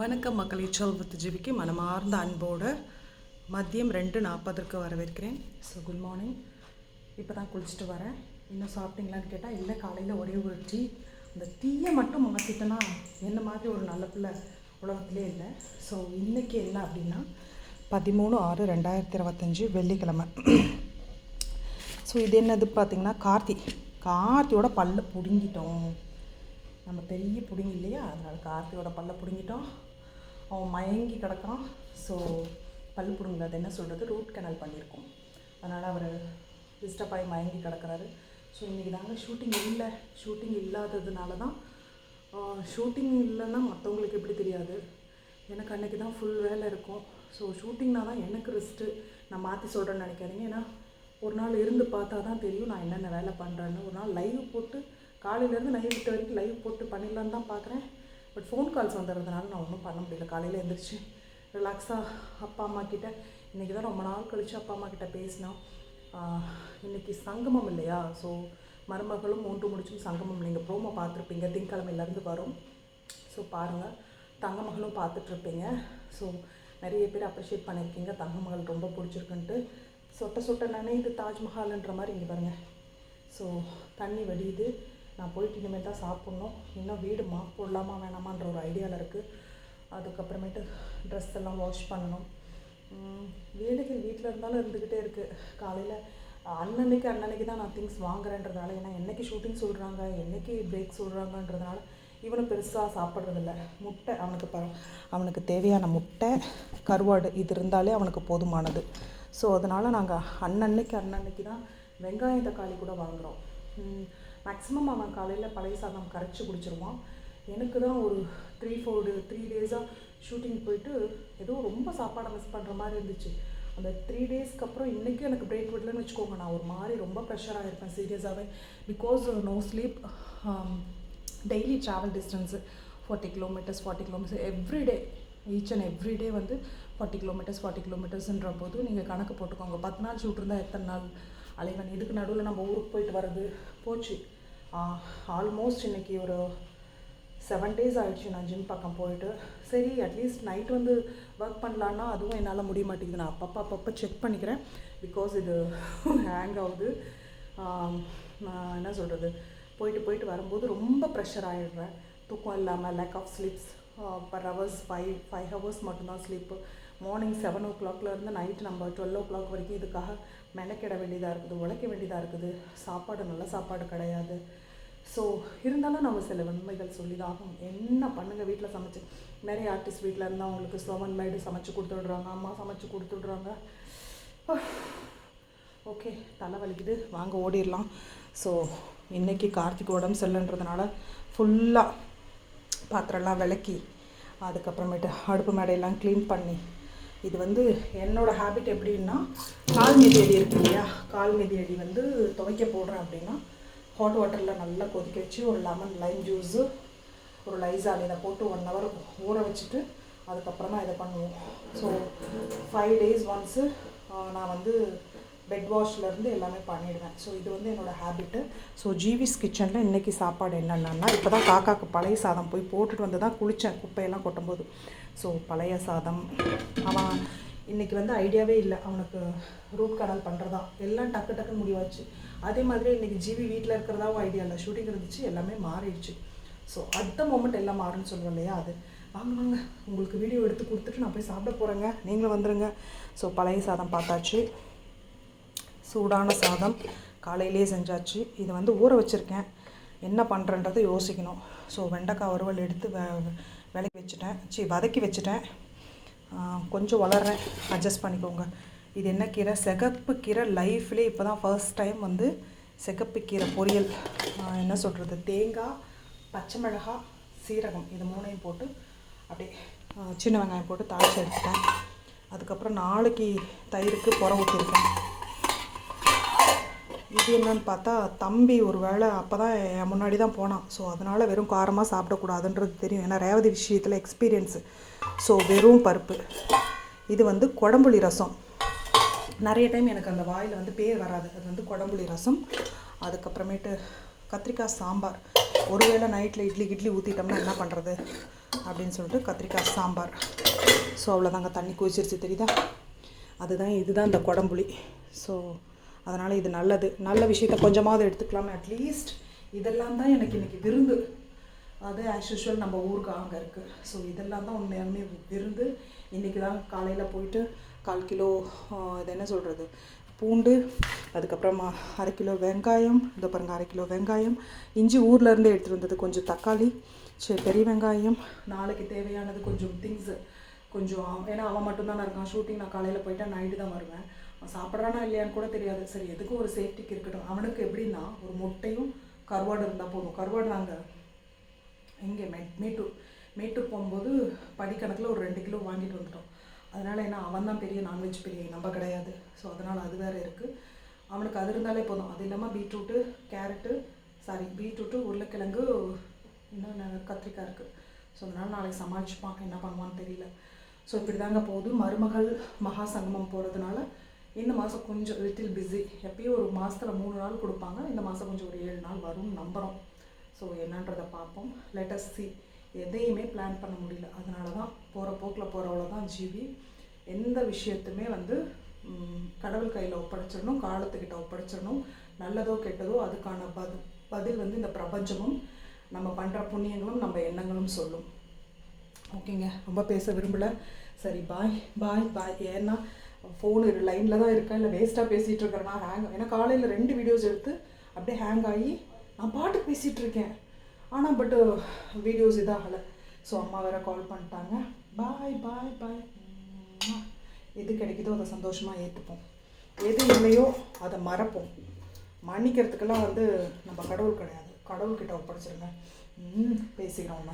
வணக்கம் மக்களை. சொல்வத்து ஜீவிக்கு மனமார்ந்த அன்போடு மதியம் ரெண்டு நாற்பதற்கு வரவேற்கிறேன். ஸோ குட் மார்னிங் இப்போ தான் குளிச்சுட்டு வரேன். இன்னும் சாப்பிட்டீங்களான்னு கேட்டால் இல்லை காலையில் ஒரே ஒரு டீ. அந்த டீயை மட்டும் மாற்றிட்டேன்னா என்ன மாதிரி ஒரு நல்ல பிள்ளை உலகத்திலே இல்லை. ஸோ இன்றைக்கி என்ன அப்படின்னா பதிமூணு ஆறு ரெண்டாயிரத்தி இருபத்தஞ்சி வெள்ளிக்கிழமை. ஸோ இது என்னது பார்த்திங்கன்னா கார்த்தி. கார்த்தியோட பல்ல பிடுங்கிட்டோம். நம்ம பெரிய பிடுங்கி இல்லையா? அதனால் கார்த்தியோட பல்ல பிடுங்கிட்டோம். அவன் மயங்கி கிடக்கான் ஸோ பல் பிடுங்கல அது என்ன சொல்கிறது ரூட் கனல் பண்ணியிருக்கோம். அதனால் அவர் டிஸ்டர்ப் ஆகி மயங்கி கிடக்குறாரு. ஸோ இன்றைக்கி தாங்க ஷூட்டிங் இல்லை. ஷூட்டிங் இல்லாததுனால தான் ஷூட்டிங் இல்லைன்னா மற்றவங்களுக்கு எப்படி தெரியாது? எனக்கு அன்றைக்கி தான் ஃபுல் வேலை இருக்கும். ஸோ ஷூட்டிங்னா தான் எனக்கு ரெஸ்ட்டு நான் மாற்றி சொல்கிறேன்னு நினைக்காதீங்க. ஏன்னா ஒரு நாள் இருந்து பார்த்தா தான் தெரியும் நான் என்னென்ன வேலை பண்ணுறேன்னு ஒரு நாள் லைவ் போட்டு காலையிலேருந்து நைட் விட்ட வரைக்கும் லைவ் போட்டு பண்ணிடலான்னு தான் பார்க்குறேன். பட் ஃபோன் கால்ஸ் வந்துடுறதுனால நான் ஒன்றும் பண்ண முடியல. காலையில் எழுந்திரிச்சு ரிலாக்ஸாக அப்பா அம்மா கிட்ட இன்றைக்கி தான் ரொம்ப நாள் கழித்து அப்பா அம்மா கிட்ட பேசினா இன்றைக்கி சங்கமம் இல்லையா? ஸோ மருமகளும் மூன்று முடிச்சும் சங்கமம். நீங்கள் ப்ரோமோ பார்த்துருப்பீங்க. திங்கக்கிழமையிலேருந்து வரும். ஸோ பாருங்கள் தங்கமகளும் பார்த்துட்ருப்பீங்க. ஸோ நிறைய பேர் அப்ரிஷியேட் பண்ணியிருக்கீங்க தங்கமகள் ரொம்ப பிடிச்சிருக்குன்ட்டு. சொட்ட சொட்ட நினைது தாஜ்மஹால்ன்ற மாதிரி இங்கே பாருங்கள் ஸோ தண்ணி வடியுது. நான் போயிட்டு இனிமேல் தான் சாப்பிட்ணும். இன்னும் வீடு மாப் போடலாமா வேணாமான்ற ஒரு ஐடியாவில் இருக்குது அதுக்கப்புறமேட்டு ட்ரெஸ் எல்லாம் வாஷ் பண்ணணும். வேலைகள் வீட்டில் இருந்தாலும் இருந்துக்கிட்டே இருக்குது காலையில் அன்னன்னைக்கு அன்னன்னைக்கு தான் நான் திங்ஸ் வாங்குறேன்றதுனால ஏன்னா என்றைக்கு ஷூட்டிங் சொல்கிறாங்க என்னைக்கு பிரேக் சொல்கிறாங்கன்றதுனால இவனும் பெருசாக சாப்பிட்றதில்ல. முட்டை அவனுக்கு ப அவனுக்கு தேவையான முட்டை கருவாடு இது இருந்தாலே அவனுக்கு போதுமானது. ஸோ அதனால் நாங்கள் அன்னன்னைக்கு அன்னன்னைக்கு தான் வெங்காயம் தக்காளி கூட வாங்குகிறோம் மேக்ஸிமம் அவன் காலையில் பழைய சாதம் கரைச்சி குடிச்சிருவான். எனக்கு தான் ஒரு த்ரீ ஃபோர் டே த்ரீ டேஸாக ஷூட்டிங் போயிட்டு ஏதோ ரொம்ப சாப்பாடை மிஸ் பண்ணுற மாதிரி இருந்துச்சு. அந்த த்ரீ டேஸ்க்கு அப்புறம் இன்றைக்கும் எனக்கு பிரேக் விடலன்னு வச்சுக்கோங்க. நான் ஒரு மாதிரி ரொம்ப ப்ரெஷராக இருப்பேன் சீரியஸாகவே because no sleep daily travel distance forty kilometres forty kilometres every day each and every day வந்து ஃபார்ட்டி கிலோமீட்டர்ஸ் ஃபார்ட்டி கிலோமீட்டர்ஸ்ன்ற போது நீங்கள் கணக்கு போட்டுக்கோங்க. பத்து நாள் ஷூட் இருந்தால் எத்தனை நாள்? அலைவன் இதுக்கு நடுவில் நம்ம ஊருக்கு போயிட்டு வர்றது. போச்சு. ஆல்மோஸ்ட் இன்னைக்கு ஒரு செவன் டேஸ் ஆகிடுச்சு நான் ஜிம் பக்கம் போயிட்டு. சரி அட்லீஸ்ட் நைட் வந்து ஒர்க் பண்ணலான்னா அதுவும் என்னால் முடிய மாட்டேங்குது. நான் அப்பப்போ அப்பப்போ செக் பண்ணிக்கிறேன். பிகாஸ் இது ஹேங் ஆகுது. நான் என்ன சொல்கிறது போயிட்டு போயிட்டு வரும்போது ரொம்ப ப்ரெஷர் ஆகிடுறேன் தூக்கம் இல்லாமல் lack of sleeps per hours five five hours மட்டும்தான் ஸ்லீப்பு மார்னிங் செவன் ஓ கிளாக்லேருந்து நைட் நம்ம டுவெல் ஓ கிளாக் வரைக்கும் இதுக்காக மெனக்கிட வேண்டியதாக இருக்குது உழைக்க வேண்டியதாக இருக்குது. சாப்பாடு நல்ல சாப்பாடு கிடையாது. ஸோ இருந்தாலும் நம்ம சில உண்மைகள் சொல்லி தான் ஆகும் என்ன பண்ணுங்கள் வீட்டில் சமைச்சு? நிறைய ஆர்டிஸ்ட் வீட்டில் இருந்தால் அவங்களுக்கு சோமன் மேடு சமைச்சு கொடுத்துடுறாங்க அம்மா சமைச்சு கொடுத்துடுறாங்க. ஓகே தலை வலிக்குது. வாங்க ஓடிடலாம். ஸோ இன்றைக்கி கார்த்திக் உடம்பு சரியில்லைன்றதுனால ஃபுல்லாக பாத்திரம்லாம் விளக்கி அதுக்கப்புறமேட்டு அடுப்பு மேடையெல்லாம் க்ளீன் பண்ணி இது வந்து என்னோடய ஹேபிட் எப்படின்னா கால் மிதியடி இருக்கு இல்லையா? கால் அடி வந்து துவைக்க போடுறேன் அப்படின்னா ஹாட் வாட்டரில் நல்லா கொதிக்க வச்சு ஒரு லெமன் லைம் ஜூஸு ஒரு லைசால் இதை போட்டு ஒன் ஹவர் ஊற வச்சுட்டு அதுக்கப்புறமா இதை பண்ணுவோம். ஸோ ஃபைவ் டேஸ் ஒன்ஸு நான் வந்து பெட் வாஷ்லேருந்து எல்லாமே பண்ணிடுவேன். ஸோ இது வந்து என்னோடய ஹேபிட்டு ஸோ ஜிவிஸ் கிச்சனில் இன்றைக்கி சாப்பாடு என்னென்னா இப்போ தான் காக்காக்கு பழைய சாதம் போய் போட்டுட்டு வந்து தான் குளித்தேன் குப்பையெல்லாம் கொட்டும்போது. ஸோ பழைய சாதம். அவன் இன்றைக்கி வந்து ஐடியாவே இல்லை. அவனுக்கு ரூட் கடல் பண்ணுறதா எல்லாம் டக்கு டக்குன்னு முடிவாச்சு. அதே மாதிரி இன்றைக்கி ஜிவி வீட்டில் இருக்கிறதாவும் ஐடியா இல்லை. ஷூட்டிங் இருந்துச்சு எல்லாமே மாறிடுச்சு. ஸோ அடுத்த மூமெண்ட் எல்லாம் மாறுன்னு சொல்லுவோம் இல்லையா அது. வாங்க வாங்க. உங்களுக்கு வீடியோ எடுத்து கொடுத்துட்டு நான் போய் சாப்பிட போகிறேங்க நீங்களும் வந்துடுங்க ஸோ பழைய சாதம் பார்த்தாச்சு. சூடான சாதம் காலையிலே செஞ்சாச்சு. இது வந்து ஊற வச்சுருக்கேன். என்ன பண்ணுறன்றதை யோசிக்கணும். ஸோ வெண்டைக்காய் வறுவல் எடுத்து வ விலக்கி வச்சுட்டேன். சி வதக்கி வச்சுட்டேன். கொஞ்சம் வளர்றேன். அட்ஜஸ்ட் பண்ணிக்கோங்க. இது என்ன கீரை? சிகப்பு கீரை லைஃப்லேயே இப்போ தான் ஃபர்ஸ்ட் டைம் வந்து சிகப்பு கீரை பொரியல். என்ன சொல்கிறது தேங்காய் பச்சை மிளகாய் சீரகம் இது மூணையும் போட்டு அப்படியே சின்ன வெங்காயம் போட்டு தாளிச்சு எடுத்துட்டேன். அதுக்கப்புறம் நாளைக்கு தயிருக்கு புற ஊற்றிருக்கேன் இது என்னன்னு பார்த்தா தம்பி ஒரு வேளை அப்போ தான் என் முன்னாடி தான் போனான். ஸோ அதனால் வெறும் காரமாக சாப்பிடக்கூடாதுன்றது தெரியும். ஏன்னா ரேவதி விஷயத்தில் எக்ஸ்பீரியன்ஸு ஸோ வெறும் பருப்பு. இது வந்து குடம்புளி ரசம். நிறைய டைம் எனக்கு அந்த வாயில் வந்து பேர் வராது. அது வந்து குடம்புளி ரசம். அதுக்கப்புறமேட்டு கத்திரிக்காய் சாம்பார். ஒருவேளை நைட்டில் இட்லி கிட்லி ஊற்றிட்டோம்னா என்ன பண்ணுறது அப்படின்னு சொல்லிட்டு கத்திரிக்காய் சாம்பார். ஸோ அவ்வளோதாங்க தண்ணி குவிச்சிருச்சு தெரியுதா? அதுதான் இதுதான் இந்த குடம்புளி. ஸோ அதனால் இது நல்லது. நல்ல விஷயத்த கொஞ்சமாவது எடுத்துக்கலாமே அட்லீஸ்ட் இதெல்லாம் தான் எனக்கு இன்றைக்கி விருந்து. அது ஆஸ் யூஷுவல் நம்ம ஊருக்கு அங்கே இருக்குது ஸோ இதெல்லாம் தான் உண்மையாலுமே விருந்து. இன்றைக்கி தான் காலையில் போயிட்டு கால் கிலோ இது என்ன சொல்கிறது பூண்டு அதுக்கப்புறமா அரை கிலோ வெங்காயம் இந்த பாருங்கள் அரை கிலோ வெங்காயம். இஞ்சி ஊர்லேருந்து எடுத்துகிட்டு வந்தது கொஞ்சம் தக்காளி சரி பெரிய வெங்காயம் நாளைக்கு தேவையானது கொஞ்சம் திங்ஸு கொஞ்சம் ஏன்னா அவன் மட்டும்தான் இருக்கான். ஷூட்டிங் நான் காலையில் போயிட்டேன் நைட்டு தான் வருவேன். சாப்பிட்றானா இல்லையான்னு கூட தெரியாது. சரி எதுக்கும் ஒரு சேஃப்டிக்கு இருக்கட்டும். அவனுக்கு எப்படின்னா ஒரு முட்டையும் கருவாடு இருந்தால் போதும். கருவாடு நாங்கள் இங்கே மே மேட்டூர் மேட்டூர் போகும்போது படிக்கணக்கில் ஒரு ரெண்டு கிலோ வாங்கிட்டு வந்துட்டோம். அதனால் என்ன அவன் தான் பெரிய நான்வெஜ் பெரிய நம்ம கிடையாது. ஸோ அதனால் அது வேறு இருக்குது அவனுக்கு அது இருந்தாலே போதும். அது இல்லாமல் பீட்ரூட்டு கேரட்டு சாரி பீட்ரூட்டு உருளைக்கிழங்கு இன்னும் கத்திரிக்காய் இருக்குது ஸோ அதனால் நாளைக்கு சமாளிச்சுப்பான். என்ன பண்ணுவான்னு தெரியல. ஸோ இப்படி தாங்க போகுது. மருமகள் மகா சங்கமம் போகிறதுனால இந்த மாதம் கொஞ்சம் லிட்டில் பிஸி எப்பயும் ஒரு மாதத்தில் மூணு நாள் கொடுப்பாங்க. இந்த மாதம் கொஞ்சம் ஒரு ஏழு நாள் வரும்னு நம்புகிறோம் ஸோ என்னன்றதை பார்ப்போம். லெட்டஸ் சி எதையுமே பிளான் பண்ண முடியல. அதனால தான் போகிற போக்கில் போகிறவள தான் ஜீவி எந்த விஷயத்துமே வந்து கடவுள் கையில் ஒப்படைச்சிடணும் காலத்துக்கிட்ட ஒப்படைச்சிடணும். நல்லதோ கெட்டதோ அதுக்கான பதில் பதில் வந்து இந்த பிரபஞ்சமும் நம்ம பண்ணுற புண்ணியங்களும் நம்ம எண்ணங்களும் சொல்லும். ஓகேங்க ரொம்ப பேச விரும்பலை. சரி பாய் பாய் பாய் ஏன்னா ஃபோனு லைனில் தான் இருக்கேன். இல்லை வேஸ்ட்டாக பேசிகிட்டு இருக்கிறேன்னா ஹேங் ஏன்னா காலையில் ரெண்டு வீடியோஸ் எடுத்து அப்படியே ஹேங் ஆகி நான் பாட்டுக்கு பேசிகிட்டு இருக்கேன். ஆனால் பட்டு வீடியோஸ் இதாகலை. ஸோ அம்மா வேற கால் பண்ணிட்டாங்க. பாய் பாய் பாய் எது கிடைக்குதோ அதை சந்தோஷமாக ஏற்றுப்போம் எது இல்லையோ அதை மறப்போம். மன்னிக்கிறதுக்கெல்லாம் வந்து நம்ம கடவுள் கிடையாது. கடவுள்கிட்ட ஒப்படைச்சிருங்க. ம் பேசிக்கிறோம்